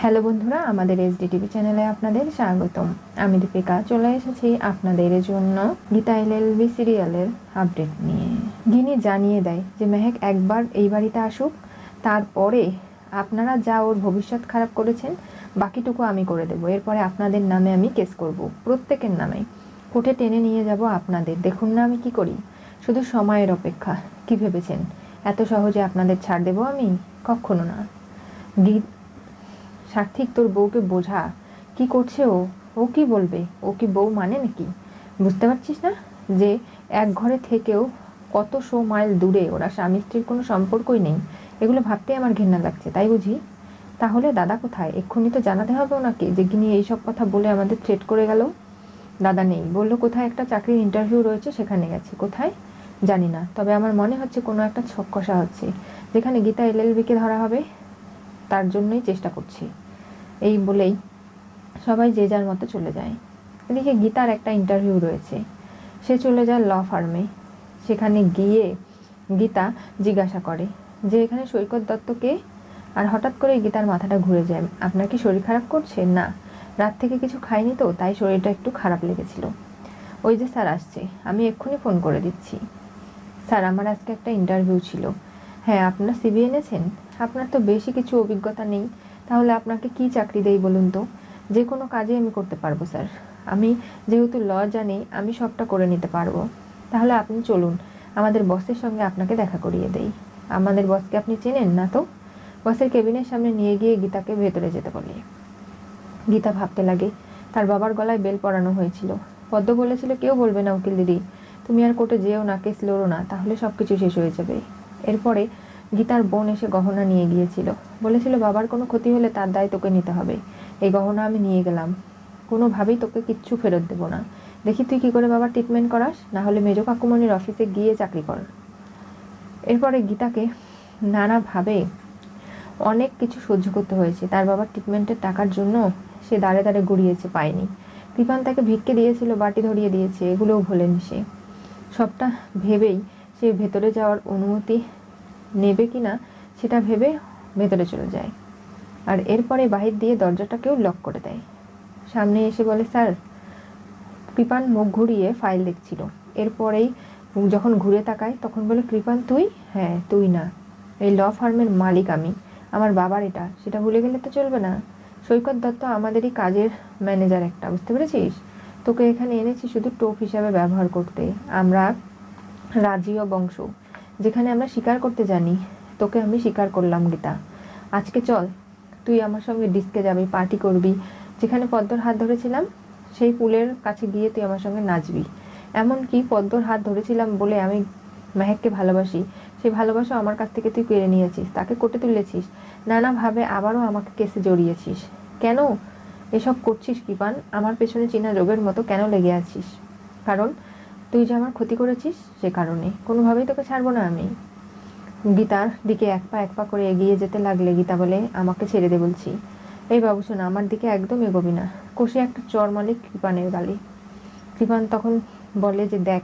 Hello বন্ধুরা, আমাদের SD TV চ্যানেলে আপনাদের স্বাগতম। আমি দীপিকা, চলে এসেছি আপনাদের জন্য গীতা এলএলবি সিরিয়ালের আপডেট নিয়ে। গিনি জানিয়ে দেয় যে, মেহেক একবার এই বাড়িতে আসুক, তারপরে আপনারা যা ওর ভবিষ্যৎ খারাপ করেছেন, বাকিটুকু আমি করে দেবো। এরপরে আপনাদের নামে আমি কেস করব, প্রত্যেকের নামে। কোর্টে টেনে নিয়ে যাব আপনাদের। দেখুন না আমি কি করি। শুধু সময়ের অপেক্ষা। কি ভেবেছেন? এত সহজে আপনাদের ছাড় দেবো আমি? কখনো না। সার্থিক তোর বউকে বোঝা। কি করছে ও? ও কি বলবে? ও কি বউ মানে নাকি? বুঝতে পারছিস না? যে এক ঘরে থেকেও কত শো মাইল দূরে ওরা স্বামী স্ত্রীর কোনো সম্পর্কই নেই। এগুলো ভাবতেই আমার ঘৃণা লাগছে, তাই বুঝি? তাহলে দাদা কোথায়? এক্ষুনি তো জানাতে হবে ওনাকে যে গিনি এইসব কথা বলে আমাদের থ্রেট করে গেল। দাদা নেই। বলল, কোথায় একটা চাকরির ইন্টারভিউ রয়েছে, সেখানে গেছে। কোথায়? জানি না। তবে আমার মনে হচ্ছে কোনো একটা ছক কষা হচ্ছে, যেখানে গীতা এলএলবিকে ধরা হবে। তার জন্যই চেষ্টা করছি। এই বলেই সবাই যে যার মতো চলে যায়। এদিকে গীতার একটা ইন্টারভিউ রয়েছে। সে চলে যায় ল ফার্মে সেখানে গিয়ে গীতা জিজ্ঞাসা করে যে, এখানে সৈকত দত্তকে? আর হঠাৎ করে গীতার মাথাটা ঘুরে যায়, আপনার কি শরীর খারাপ করছে? না, রাত থেকে কিছু খাইনি তো, তাই শরীরটা একটু খারাপ লেগেছিল। ওই যে স্যার আসছে, আমি এক্ষুনি ফোন করে দিচ্ছি। স্যার, আমার আজকে একটা ইন্টারভিউ ছিল। হ্যাঁ আপনার সিবি এনেছেন? আপনার তো বেশি কিছু অভিজ্ঞতা নেই। তাহলে আপনাকে কি চাকরি দেই বলুন তো? যে কোনো কাজে আমি করতে পারব, স্যার। আমি যেহেতু ল জানি আমি সবটা করে নিতে পারব। তাহলে আপনি চলুন, আমাদের বসের সঙ্গে আপনাকে দেখা করিয়ে দেই। আমাদের বসকে আপনি চেনেন না তো? বসের কেবিনের সামনে নিয়ে গিয়ে গীতাকে ভেতরে যেতে বলি। গীতা ভাবতে লাগে, তার বাবার গলায় বেল পরানো হয়েছিল। পদ্ম বলেছিল, কেউ বলবে না উকিল দিদি। তুমি আর কোর্টে যেও না, কেস লড়ো না, তাহলে সব কিছু শেষ হয়ে যাবে। এরপরে গীতার বোন এসে গহনা নিয়ে গিয়েছিল। বলেছিল, বাবার কোনো ক্ষতি হলে তার দায় তোকে নিতে হবে। এই গহনা আমি নিয়ে গেলাম। কোনোভাবেই তোকে কিচ্ছু ফেরত দেবো না। দেখি তুই কী করে বাবার ট্রিটমেন্ট করাস? না হলে মেজো কাকুমণির অফিসে গিয়ে চাকরি কর। এরপরে গীতাকে নানাভাবে অনেক কিছু সহ্য করতে হয়েছে। তার বাবার ট্রিটমেন্টের টাকার জন্য সে দাঁড়ে দাঁড়ে গড়িয়েছে পায়নি। কৃপান তাকে ভিক্ষে দিয়েছিল, বাটি ধরিয়ে দিয়েছে, এগুলোও ভোলেনি সে। সবটা ভেবেই সে ভেতরে যাওয়ার অনুমতি নেবে কি না, সেটা ভেবে ভেতরে চলে যায়। আর এরপরে বাহির দিয়ে দরজাটাকেও লক করে দেয়। সামনে এসে বলে, স্যার, কৃপান মুখ ঘুরিয়ে ফাইল দেখছিল। এরপরেই যখন ঘুরে তাকায়, তখন বলে, কৃপান, তুই? হ্যাঁ তুই না। এই ল ফার্মের মালিক আমি। আমার বাবার এটা। সেটা ভুলে গেলে তো চলবে না। সৈকত দত্ত আমাদেরই কাজের ম্যানেজার একটা, বুঝতে পেরেছিস? তোকে এখানে এনেছি শুধু টোপ হিসাবে ব্যবহার করতে। আমরা রাজীয় বংশ। যেখানে আমরা স্বীকার করতে জানি, তোকে আমি স্বীকার করলাম গীতা। আজকে চল, তুই আমার সঙ্গে ডিস্কে যাবি পার্টি করবি। যেখানে পদ্মর হাত ধরেছিলাম, সেই পুলের কাছে গিয়ে তুই আমার সঙ্গে নাচবি। এমনকি পদ্মর হাত ধরেছিলাম বলে আমি মেহেককে ভালোবাসি। সেই ভালোবাসা আমার কাছ থেকে তুই কেড়ে নিয়েছিস, তাকে কোটে তুলেছিস, নানাভাবে আবারও আমাকে কেসে জড়িয়েছিস। কেন? এসব করছিস কৃপান, আমার পেছনে চীনা রোগের মতো কেন লেগে আছিস? কারণ তুই যে আমার ক্ষতি করেছিস সে কারণে। কোনোভাবেই তোকে ছাড়বো না আমি। গীতার দিকে এক পা এক পা করে এগিয়ে যেতে লাগলে গীতা বলে, আমাকে ছেড়ে দে বলছি। এই বাবু শোনা, আমার দিকে একদম এগোবি না। কষে একটা চর মালিক কৃপানের গালি। কৃপান তখন বলে যে, দেখ,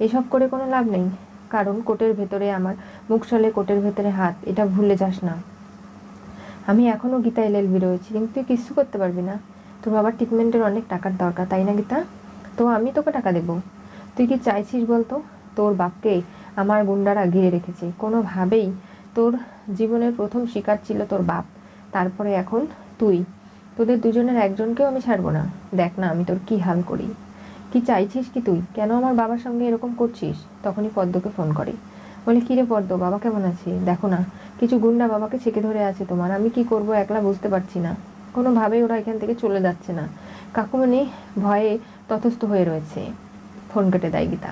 এসব করে কোনো লাভ নেই। কারণ কোটের ভেতরে আমার মুখ সলে কোটের ভেতরে হাত। এটা ভুলে যাস না। আমি এখনও গীতা এল এলএলবি রয়েছি, কিন্তু তুই কিছু করতে পারবি না। তোর বাবার ট্রিটমেন্টের অনেক টাকার দরকার, তাই না গীতা? তো আমি তোকে টাকা দেবো। তুই কি চাইছিস বলতো? তোর বাপকে আমার গুন্ডারা ঘিরে রেখেছে। কোনোভাবেই তোর জীবনের প্রথম শিকার ছিল তোর বাপ। তারপরে এখন তুই। তোদের দুজনের একজনকেও আমি ছাড়বো না। দেখ না আমি তোর কি হাল করি। কি চাইছিস কি তুই? কেন আমার বাবার সঙ্গে এরকম করছিস? তখনই পদ্মকে ফোন করে। বলে, কিরে পদ্ম, বাবা কেমন আছে? দেখো না, কিছু গুন্ডা বাবাকে ছেঁকে ধরে আছে তোমার। আমি কি করব একলা বুঝতে পারছি না। কোনোভাবেই ওরা এখান থেকে চলে যাচ্ছে না। কাকুমণি ভয়ে তথস্থ হয়ে রয়েছে। ফোন কেটে দেয় গীতা।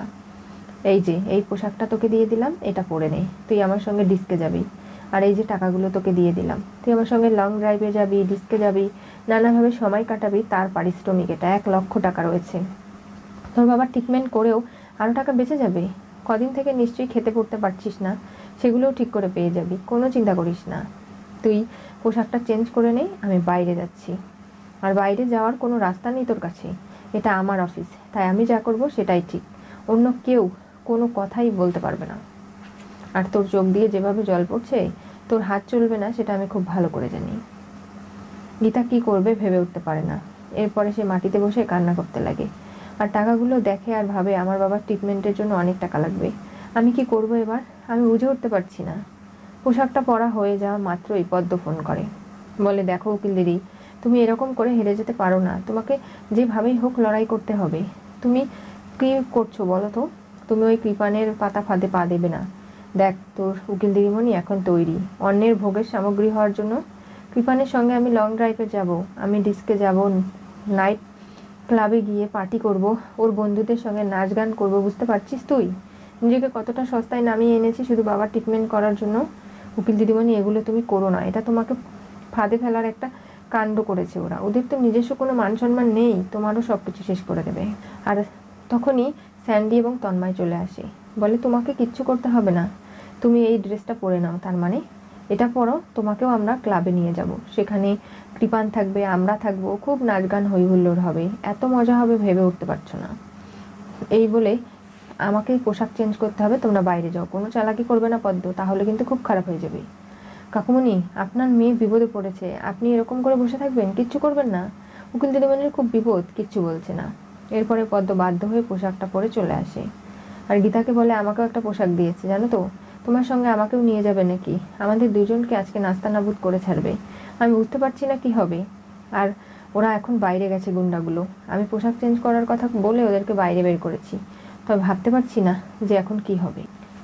এই যে, এই পোশাকটা তোকে দিয়ে দিলাম, এটা পরে নে। তুই আমার সঙ্গে ডিস্কে যাবি। আর এই যে টাকাগুলো তোকে দিয়ে দিলাম, তুই আমার সঙ্গে লং ড্রাইভে যাবি, ডিস্কে যাবি, নানাভাবে সময় কাটাবি, তার পারিশ্রমিক এটা, এক লক্ষ টাকা রয়েছে। তোর বাবার ট্রিটমেন্ট করেও আরও টাকা বেঁচে যাবে? কদিন থেকে নিশ্চয়ই খেতে পড়তে পারছিস না, সেগুলোও ঠিক করে পেয়ে যাবি, কোনো চিন্তা করিস না। তুই পোশাকটা চেঞ্জ করে নেই আমি বাইরে যাচ্ছি। আর বাইরে যাওয়ার কোনো রাস্তা নেই তোর কাছে। এটা আমার অফিস তাই আমি যা করব সেটাই ঠিক। অন্য কেউ কোনো কথাই বলতে পারবে না। আর তোর চোখ দিয়ে যেভাবে জল পড়ছে, তোর হাত চলবে না, সেটা আমি খুব ভালো করে জানি। গীতা কি করবে ভেবে উঠতে পারে না। এরপরে সে মাটিতে বসে কান্না করতে লাগে। আর টাকাগুলো দেখে আর ভাবে, আমার বাবার ট্রিটমেন্টের জন্য অনেক টাকা লাগবে। আমি কি করব এবার? আমি বুঝে উঠতে পারছি না। পোশাকটা পরা হয়ে যাওয়া মাত্রই পদ্ম ফোন করে। বলে, দেখো উকিল দিদি তুমি এরকম করে হেরে যেতে পারো না। তোমাকে যেভাবেই হোক লড়াই করতে হবে। তুমি কি করছ বলো তো? তুমি ওই কৃপানের পাতা ফাঁদে পা দেবে না। দেখ, তোর উকিল দিদিমণি এখন তৈরি। অন্যের ভোগের সামগ্রী হওয়ার জন্য কৃপানের সঙ্গে আমি লং ড্রাইভে যাব। আমি ডিস্কে যাব নাইট ক্লাবে গিয়ে পার্টি করব। ওর বন্ধুদের সঙ্গে নাচ গান করব, বুঝতে পারছিস তুই? নিজেকে কতটা সস্তায় নামিয়ে এনেছি শুধু বাবার ট্রিটমেন্ট করার জন্য। উকিল দিদিমণি, এগুলো তুমি করো না। এটা তোমাকে ফাঁদে ফেলার একটা কাণ্ড করেছে ওরা। ওদের তো নিজস্ব কোনো মান সম্মান নেই, তোমারও সব কিছু শেষ করে দেবে। আর তখনই স্যান্ডি এবং তন্ময় চলে আসে। বলে, তোমাকে কিচ্ছু করতে হবে না। তুমি এই ড্রেসটা পরে নাও, তার মানে এটা পরো, তোমাকেও আমরা ক্লাবে নিয়ে যাব। সেখানে কৃপান থাকবে, আমরা থাকব, খুব নাচ গান হই হুল্লোড় হবে। এত মজা হবে, ভেবে উঠতে পারছ না। এই বলে আমাকে পোশাক চেঞ্জ করতে হবে, তোমরা বাইরে যাও। কোনো চালাকি করবে না পদ্ম, তাহলে কিন্তু খুব খারাপ হয়ে যাবে। কাকুমণি, আপনার মেয়ে বিপদে পড়েছে। আপনি এরকম করে বসে থাকবেন, কিচ্ছু করবেন না। উকিল দিদিমণির খুব বিপদ, কিচ্ছু বলছে না। এরপরে পদ্ম বাধ্য হয়ে পোশাকটা পরে চলে আসে। আর গীতাকে বলে, আমাকেও একটা পোশাক দিয়েছে, জানো তো? তোমার সঙ্গে আমাকেও নিয়ে যাবে নাকি? আমাদের দুজনকে আজকে নাস্তা নাবুদ করে ছাড়বে। আমি বুঝতে পারছি না কি হবে। আর ওরা এখন বাইরে গেছে গুন্ডাগুলো। আমি পোশাক চেঞ্জ করার কথা বলে ওদেরকে বাইরে বের করেছি। তবে ভাবতে পারছি না যে এখন কি হবে।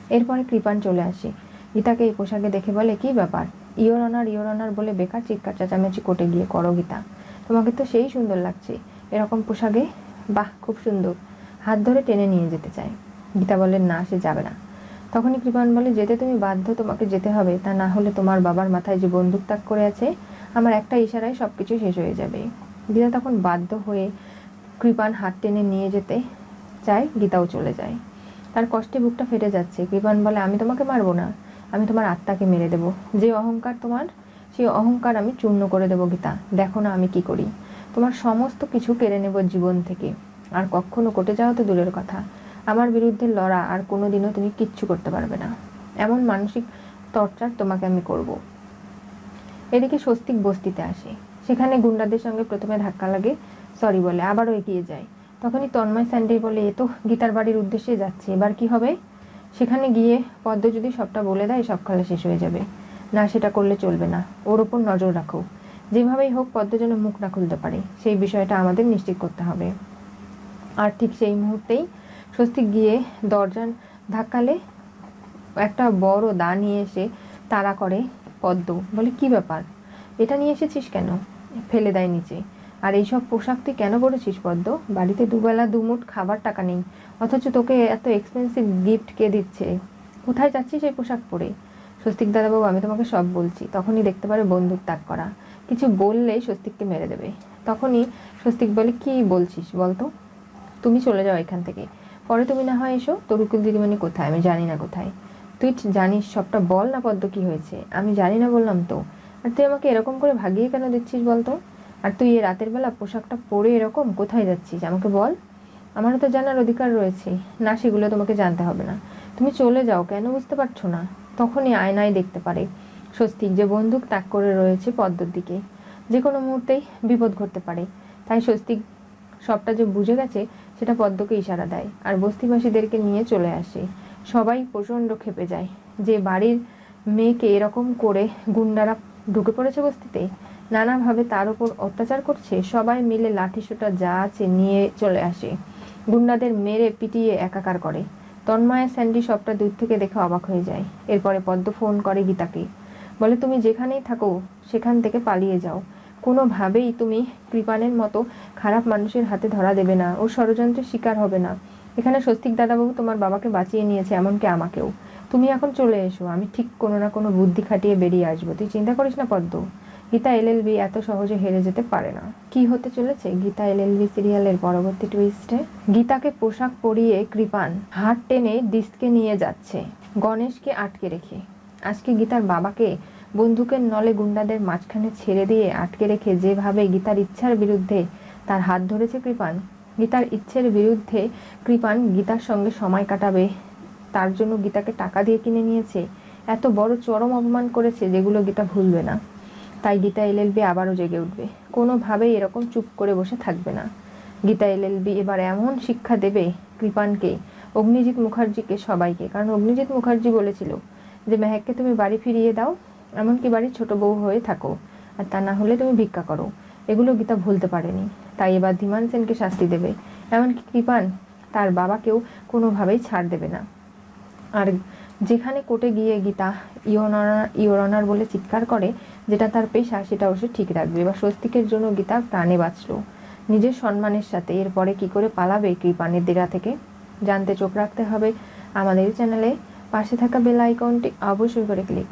এরপরে কৃপান চলে আসে। গীতাকে এই পোশাকে দেখে বলে, কি ব্যাপার? ইয়োর অনার ইয়োর অনার বলে বেকার চিৎকার চেঁচামেচি কোটে গিয়ে করো গীতা। তোমাকে তো সেই সুন্দর লাগছে। এরকম পোশাকে? বাহ, খুব সুন্দর। হাত ধরে টেনে নিয়ে যেতে চায়। গীতা বলে, না, সে যাবে না। তখনই কৃপান বলে, যেতে তুমি বাধ্য, তোমাকে যেতে হবে। তা না হলে তোমার বাবার মাথায় যে বন্দুক তাক করে আছে, আমার একটা ইশারায় সব কিছু শেষ হয়ে যাবে। গীতা তখন বাধ্য হয়ে কৃপান হাত টেনে নিয়ে যেতে চায়, গীতাও চলে যায়। তার কষ্টে বুকটা ফেটে যাচ্ছে। কৃপান বলে, আমি তোমাকে মারবো না। আমি তোমার আত্মাকে মেরে দেব। যে অহংকার তোমার সেই অহংকার আমি চূর্ণ করে দেবো গীতা। দেখো না আমি কি করি। তোমার সমস্ত কিছু কেড়ে নেব জীবন থেকে। আর কখনো কোটে যাওয়া তো দূরের কথা। আমার বিরুদ্ধে লড়া আর কোনোদিনও তুমি কিচ্ছু করতে পারবে না। এমন মানসিক টর্চার তোমাকে আমি করব। এদিকে স্বস্তিক বস্তিতে আসে। সেখানে গুন্ডাদের সঙ্গে প্রথমে ধাক্কা লাগে সরি বলে, আবারও এগিয়ে যায়। তখনই তন্ময় স্যান্ডে বলে, এ তো গীতার বাড়ির উদ্দেশ্যে যাচ্ছে। এবার কি হবে? সেখানে গিয়ে পদ্ম যদি সবটা বলে দেয়, সব খেলা শেষ হয়ে যাবে। না, সেটা করলে চলবে না। ওর ওপর নজর রাখো। যেভাবেই হোক, পদ্ম যেন মুখ না খুলতে পারে। সেই বিষয়টা আমাদের নিশ্চিত করতে হবে। আর ঠিক সেই মুহূর্তেই স্বস্তিক গিয়ে দরজা ধাক্কালে একটা বড় দা নিয়ে এসে তাড়া করে, পদ্ম, বলে, কি ব্যাপার? এটা নিয়ে এসেছিস কেন? ফেলে দেয় নিচে। আর এইসব পোশাক তুই কেন পরেছিস পদ্ম বাড়িতে দুবেলা দুমুট খাবার টাকা নেই। অথচ তোকে এত এক্সপেন্সিভ গিফট কে দিচ্ছে? কোথায় যাচ্ছিস এই পোশাক পরে? স্বস্তিক দাদাবাবু, আমি তোমাকে সব বলছি। তখনই দেখতে পারে বন্দুক তাক করা। কিছু বললে স্বস্তিককে মেরে দেবে। তখনই স্বস্তিক বলে, কি বলছিস বলতো? তুমি চলে যাও এখান থেকে। পরে তুমি না হয় এসো। তোর উকিল দিদিমণি কোথায়? আমি জানি না কোথায়। তুই জানিস সবটা বল না পদ্ম কি হয়েছে? আমি জানি না বললাম তো। আর তুই আমাকে এরকম করে ভাগিয়ে কেন দিচ্ছিস বলতো? আর তুই এ রাতের বেলা পোশাকটা পরে এরকম কোথায় যাচ্ছিস? আমাকে বল। আমারও তো জানার অধিকার রয়েছে। না, সেগুলো তোমাকে জানতে হবে না। তুমি চলে যাও, কেন বুঝতে পারছ না? তখনই আয়নায় দেখতে পারে। স্বস্তিক যে বন্দুক তাক করে রয়েছে পদ্মর দিকে। যে কোনো মুহূর্তেই বিপদ ঘটতে পারে। তাই স্বস্তিক সবটা যে বুঝে গেছে, সেটা পদ্মকে ইশারা দেয় আর বস্তিবাসীদেরকে নিয়ে চলে আসে। সবাই প্রচণ্ড খেপে যায়। যে বাড়ির মেয়েকে এরকম করে গুন্ডারা ঢুকে পড়েছে বস্তিতে নানাভাবে তার উপর অত্যাচার করছে, সবাই মিলে লাঠি সোটা যা আছে নিয়ে চলে আসে। গুন্ডাদের মেরে পিটিয়ে একাকার করে। তন্ময় স্যান্ডি সবটা দূর থেকে দেখে অবাক হয়ে যায়। এরপরে পদ্ম ফোন করে গীতাকে, বলে, তুমি যেখানেই থাকো, সেখান থেকে পালিয়ে যাও। কোনোভাবেই তুমি কৃপানের মতো খারাপ মানুষের হাতে ধরা দেবে না। ও ষড়যন্ত্রের শিকার হবে না। এখানে স্বস্তিক দাদাবাবু তোমার বাবাকে বাঁচিয়ে নিয়েছে, এমনকি আমাকেও। তুমি এখন চলে এসো। আমি ঠিক কোনো না কোনো বুদ্ধি খাটিয়ে বেরিয়ে আসব। তুই চিন্তা করিস না, পদ্ম। গীতা এলএলবি এত সহজে হেরে যেতে পারে না। কি হতে চলেছে গীতা এলএলবি সিরিয়ালের পরবর্তী টুইস্টে গীতাকে পোশাক পরিয়ে কৃপান, হাত টেনে ডিস্কে নিয়ে যাচ্ছে। গণেশকে আটকে রেখে। আজকে গীতার বাবাকে বন্দুকের নলে গুন্ডাদের মাঝখানে ছেড়ে দিয়ে আটকে রেখে যেভাবে গীতার ইচ্ছার বিরুদ্ধে তার হাত ধরেছে কৃপান, গীতার ইচ্ছের বিরুদ্ধে কৃপান গীতার সঙ্গে সময় কাটাবে, তার জন্য গীতাকে টাকা দিয়ে কিনে নিয়েছে। এত বড় চরম অপমান করেছে যেগুলো গীতা ভুলবে না। তাই গীতা এলএলবি আবারও জেগে উঠবে। কোনোভাবেই এরকম চুপ করে বসে থাকবে না। গীতা এলএলবি এবার এমন শিক্ষা দেবে কৃপানকে, অগ্নিজিৎ মুখার্জিকে সবাইকে। কারণ অগ্নিজিৎ মুখার্জি বলেছিল যে, মেহেককে তুমি বাড়ি ফিরিয়ে দাও, এমনকি বাড়ির ছোট বউ হয়ে থাকো। আর তা না হলে তুমি ভিক্ষা করো। এগুলো গীতা ভুলতে পারেনি। তাই এবার ধীমান সেনকে শাস্তি দেবে। এমনকি কৃপান, তার বাবাকেও কোনোভাবেই ছাড় দেবে না। আর যেখানে কোর্টে গিয়ে গীতা ইয়নার, ইয়রনার বলে চিৎকার করে যেটা তার পেশা সেটাও সে ঠিক রাখবে। বা স্বস্তিকের জন্য গীতা প্রাণে বাঁচল। নিজের সম্মানের সাথে এরপরে কি করে পালাবে কৃপানের দেরা থেকে? জানতে চোখ রাখতে হবে আমাদের চ্যানেলে। পাশে থাকা বেল আইকনটি অবশ্যই করে ক্লিক